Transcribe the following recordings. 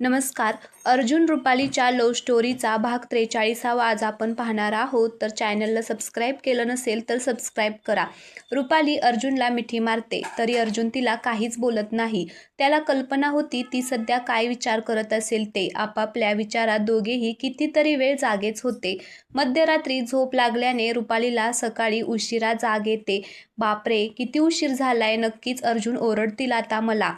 नमस्कार. अर्जुन रुपालीच्या लव्ह स्टोरीचा भाग त्रेचाळीसावा आज आपण पाहणार आहोत. तर चॅनलला सबस्क्राईब केलं नसेल तर सबस्क्राईब करा. रुपाली अर्जुनला मिठी मारते तरी अर्जुन तिला काहीच बोलत नाही. त्याला कल्पना होती ती सध्या काय विचार करत असेल ते. आपापल्या विचारात दोघेही कितीतरी वेळ जागेच होते. मध्यरात्री झोप लागल्याने रुपालीला सकाळी उशिरा जाग येते. बापरे किती उशीर झालाय नक्कीच अर्जुन ओरडतील आता मला.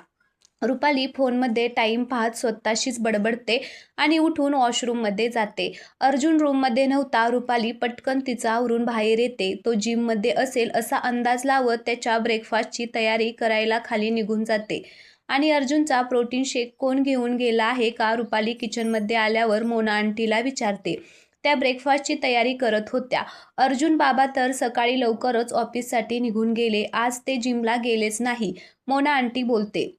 रुपाली फोनमध्ये टाईम पाहत स्वतःशीच बडबडते आणि उठून वॉशरूममध्ये जाते. अर्जुन रूममध्ये नव्हता रुपाली पटकन तिचा आवरून बाहेर येते. तो जिममध्ये असेल असा अंदाज लावत त्याच्या ब्रेकफास्टची तयारी करायला खाली निघून जाते. आणि अर्जुनचा प्रोटीन शेक कोण घेऊन गेला आहे का रुपाली किचनमध्ये आल्यावर मोना आंटीला विचारते. त्या ब्रेकफास्टची तयारी करत होत्या. अर्जुन बाबा तर सकाळी लवकरच ऑफिससाठी निघून गेले. आज ते जिमला गेलेच नाही. मोना आंटी बोलते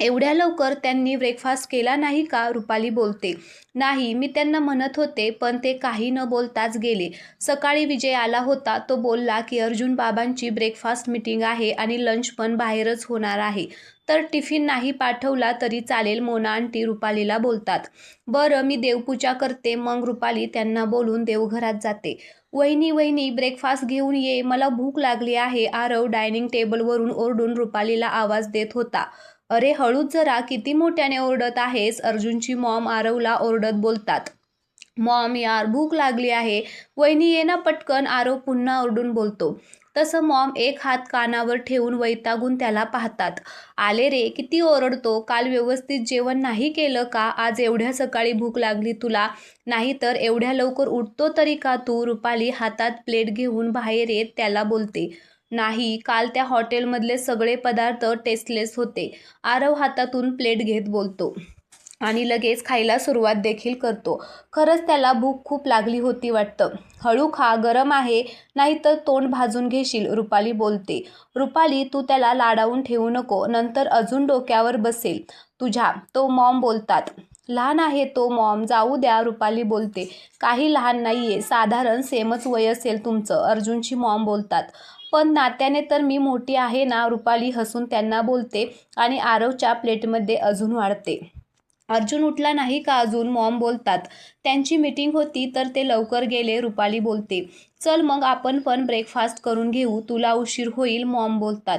एवढ्या लवकर त्यांनी ब्रेकफास्ट केला नाही का? रुपाली बोलते. नाही मी त्यांना म्हणत होते पण ते काही न बोलताच गेले. सकाळी विजय आला होता. तो बोलला की अर्जुन बाबांची ब्रेकफास्ट मीटिंग आहे आणि लंच पण बाहेरच होणार आहे. तर टिफिन नाही पाठवला तरी चालेल मोना आंटी रुपालीला बोलतात. बरं मी देवपूजा करते. मग रुपाली त्यांना बोलून देवघरात जाते. वहिनी वहिनी ब्रेकफास्ट घेऊन ये. मला भूक लागली आहे. आरव डायनिंग टेबलवरून ओरडून रुपालीला आवाज देत होता. अरे हळूच जरा किती मोठ्याने ओरडत आहेस? अर्जुनची मॉम आरवला ओरडत बोलतात. मॉम यार भूक लागली आहे. वहिनी ये ना पटकन आरव पुन्हा ओरडून बोलतो. तसं मॉम एक हात कानावर ठेवून वैतागून त्याला पाहतात. आले रे किती ओरडतो? काल व्यवस्थित जेवण नाही केलं का? आज एवढ्या सकाळी भूक लागली तुला. नाही तर एवढ्या लवकर उठतो तरी का तू? रुपाली हातात प्लेट घेऊन बाहेर येत त्याला बोलते. नाही. काल त्या हॉटेलमधले सगळे पदार्थ टेस्टलेस होते. आरव हातातून प्लेट घेत बोलतो आणि लगेच खायला सुरुवात देखील करतो. खरंच त्याला भूक खूप लागली होती वाटतं. हळू खा गरम आहे नाहीतर तोंड भाजून घेशील रुपाली बोलते. रुपाली तू त्याला लाडावून ठेवू नको नंतर अजून डोक्यावर बसेल तुझ्या तो मॉम बोलतात. लहान आहे तो मॉम जाऊ द्या रुपाली बोलते. काही लहान नाही आहे साधारण सेमच वय असेल तुमचं अर्जुनची मॉम बोलतात. पण नात्याने तर मी मोठी आहे ना रुपाली हसून त्यांना बोलते आणि आरवच्या प्लेटमध्ये अजून वाढते. अर्जुन उठला नाही का अजून? मॉम बोलतात. त्यांची मीटिंग होती तर ते लवकर गेले रुपाली बोलते. चल मग आपण पण ब्रेकफास्ट करून घेऊ तुला उशीर होईल मॉम बोलतात.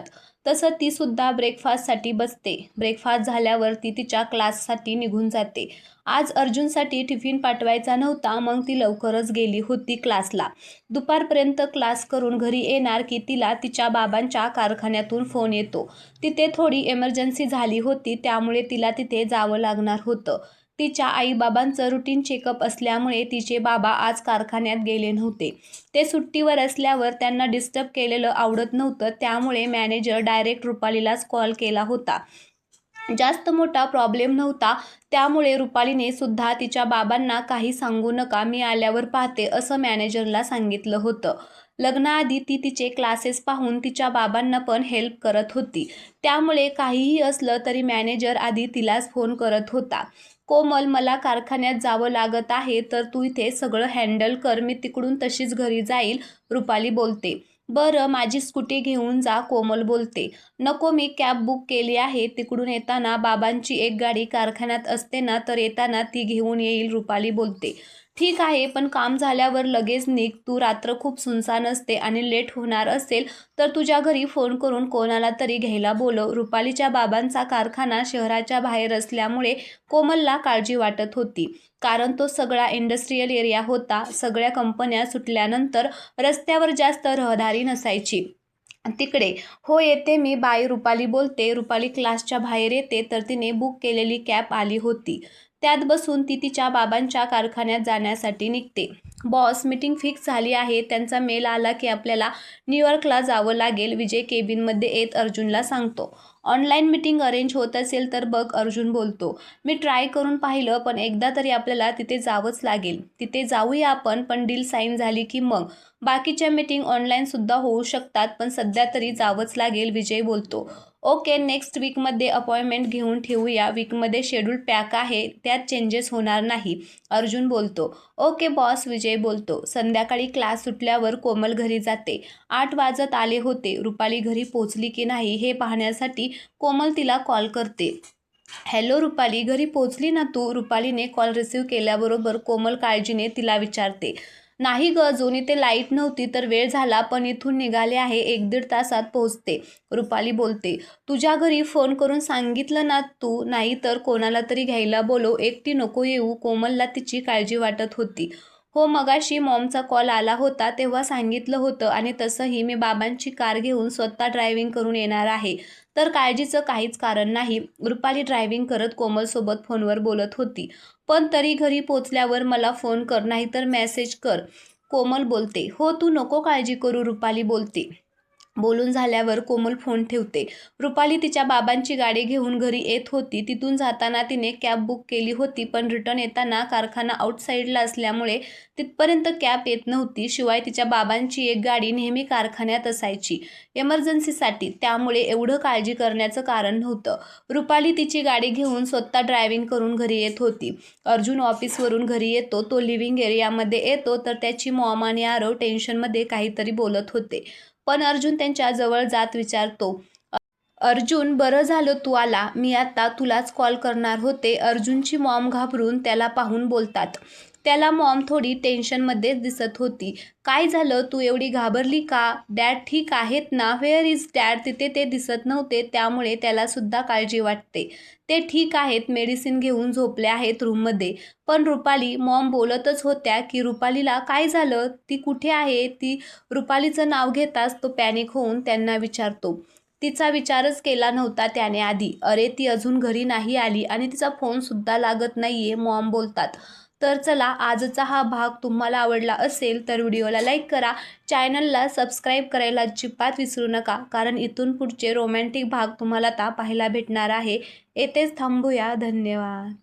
तसं तीसुद्धा ब्रेकफास्टसाठी बसते. ब्रेकफास्ट झाल्यावर ती तिच्या क्लाससाठी निघून जाते. आज अर्जुनसाठी टिफिन पाठवायचा नव्हता मग ती लवकरच गेली होती क्लासला दुपारपर्यंत क्लास करून घरी येणार की तिला तिच्या बाबांच्या कारखान्यातून फोन येतो. तिथे थोडी एमर्जन्सी झाली होती त्यामुळे तिला तिथे जावं लागणार होतं. तिच्या आईबाबांचं रुटीन चेकअप असल्यामुळे तिचे बाबा आज कारखान्यात गेले नव्हते. ते सुट्टीवर असल्यावर त्यांना डिस्टर्ब केलेलं आवडत नव्हतं त्यामुळे मॅनेजर डायरेक्ट रुपालीलाच कॉल केला होता. जास्त मोठा प्रॉब्लेम नव्हता त्यामुळे रुपालीने सुद्धा तिच्या बाबांना काही सांगू नका मी आल्यावर पाहते असं मॅनेजरला सांगितलं होतं. लग्नाआधी ती तिचे क्लासेस पाहून तिच्या बाबांना पण हेल्प करत होती. त्यामुळे काहीही असलं तरी मॅनेजर आधी तिलाच फोन करत होता. कोमल मला कारखान्यात जावं लागत आहे तर तू इथे सगळं हँडल कर मी तिकडून तशीच घरी जाईल रुपाली बोलते. बरं माझी स्कूटी घेऊन जा कोमल बोलते. नको मी कॅब बुक केली आहे. तिकडून येताना बाबांची एक गाडी कारखान्यात असते ना तर येताना ती घेऊन येईल रुपाली बोलते. ठीक आहे पण काम झाल्यावर लगेच निघ. तू रात्र खूप सुनसान असते आणि लेट होणार असेल तर तुझ्या घरी फोन करून कोणाला तरी घ्यायला बोलव. रुपालीच्या बाबांचा कारखाना शहराच्या बाहेर असल्यामुळे कोमलला काळजी वाटत होती. कारण तो सगळा इंडस्ट्रीयल एरिया होता. सगळ्या कंपन्या सुटल्यानंतर रस्त्यावर जास्त रहदारी नसायची. तिकडे हो येते मी. बाई रुपाली बोलते. रुपाली क्लासच्या बाहेर येते. तर तिने बुक केलेली कॅब आली होती. त्यात बसून ती तिच्या बाबांच्या कारखान्यात जाण्यासाठी निघते. बॉस मीटिंग फिक्स झाली आहे. त्यांचा मेल आला की आपल्याला न्यूयॉर्कला जावं लागेल. विजय केबिनमध्ये येत अर्जुनला सांगतो. ऑनलाईन मीटिंग अरेंज होत असेल तर बघ अर्जुन बोलतो. मी ट्राय करून पाहिलं पण एकदा तरी आपल्याला तिथे जावंच लागेल. तिथे जाऊया आपण पण डील साईन झाली की मग. बाकीच्या मीटिंग ऑनलाईनसुद्धा होऊ शकतात पण सध्या तरी जावंच लागेल विजय बोलतो. ओके नेक्स्ट वीकमध्ये अपॉइंटमेंट घेऊन ठेवूया. वीकमध्ये शेड्यूल पॅक आहे त्यात चेंजेस होणार नाही अर्जुन बोलतो. ओके बॉस विजय बोलतो. संध्याकाळी क्लास सुटल्यावर कोमल घरी जाते. आठ वाजत आले होते. रुपाली घरी पोचली की नाही हे पाहण्यासाठी कोमल तिला कॉल करते. हॅलो रुपाली घरी पोचली ना तू? रुपालीने कॉल रिसीव्ह केल्याबरोबर कोमल काळजीने तिला विचारते. नाही ग अजून इथे लाइट नव्हती तर वेळ झाला पण इथून निघाले आहे एक दीड तासात पोहोचते रुपाली बोलते. तुझ्या घरी फोन करून सांगितलं ना तू? नाही तर कोणाला तरी घ्यायला बोलो एकटी नको येऊ. कोमलला तिची काळजी वाटत होती. हो मगाशी मॉमचा कॉल आला होता तेव्हा सांगितलं होतं आणि तसंही मी बाबांची कार घेऊन स्वतः ड्रायव्हिंग करून येणार आहे. तर काळजीचं काहीच कारण नाही. रुपाली ड्रायव्हिंग करत कोमलसोबत फोनवर बोलत होती. पण तरी घरी पोचल्यावर मला फोन कर नाहीतर मेसेज कर. कोमल बोलते हो तू नको काळजी करू रुपाली बोलते. बोलून झाल्यावर कोमल फोन ठेवते. रुपाली तिच्या बाबांची गाडी घेऊन घरी येत होती. तिथून जाताना तिने कॅब बुक केली होती पण रिटर्न येताना कारखाना आउटसाईडला असल्यामुळे तिथपर्यंत कॅब येत नव्हती. शिवाय तिच्या बाबांची एक गाडी नेहमी कारखान्यात असायची एमर्जन्सीसाठी. त्यामुळे एवढं काळजी करण्याचं कारण नव्हतं. रुपाली तिची गाडी घेऊन स्वतः ड्रायव्हिंग करून घरी येत होती. अर्जुन ऑफिसवरून घरी येतो. तो लिव्हिंग एरियामध्ये येतो तर त्याची मॉम आणि आरव टेन्शनमध्ये काहीतरी बोलत होते. पण अर्जुन त्यांच्या जवळ जात विचारतो अर्जुन बरं झालं तू आला मी आता तुलाच कॉल करणार होते. अर्जुनची मॉम घाबरून त्याला पाहून बोलतात. त्याला मॉम थोडी टेन्शनमध्येच दिसत होती. काय झालं? तू एवढी घाबरली का? डॅड ठीक आहेत ना? Where is dad? तिथे ते दिसत नव्हते त्यामुळे त्याला सुद्धा काळजी वाटते. ते ठीक आहेत मेडिसिन घेऊन झोपले आहेत रूममध्ये. पण रुपाली मॉम बोलतच होत्या की रुपालीला काय झालं? ती कुठे आहे? ती रुपालीचं नाव घेताच तो पॅनिक होऊन त्यांना विचारतो. तिचा विचारच केला नव्हता त्याने आधी. अरे ती अजून घरी नाही आली आणि तिचा फोनसुद्धा लागत नाही आहे मॉम बोलतात. तर चला आजचा हा भाग तुम्हाला आवडला असेल तर व्हिडिओला लाईक करा. चॅनलला सबस्क्राईब करायला अजिबात विसरू नका कारण इथून पुढचे रोमॅन्टिक भाग तुम्हाला आता पाहायला भेटणार आहे. येथेच थांबूया. धन्यवाद.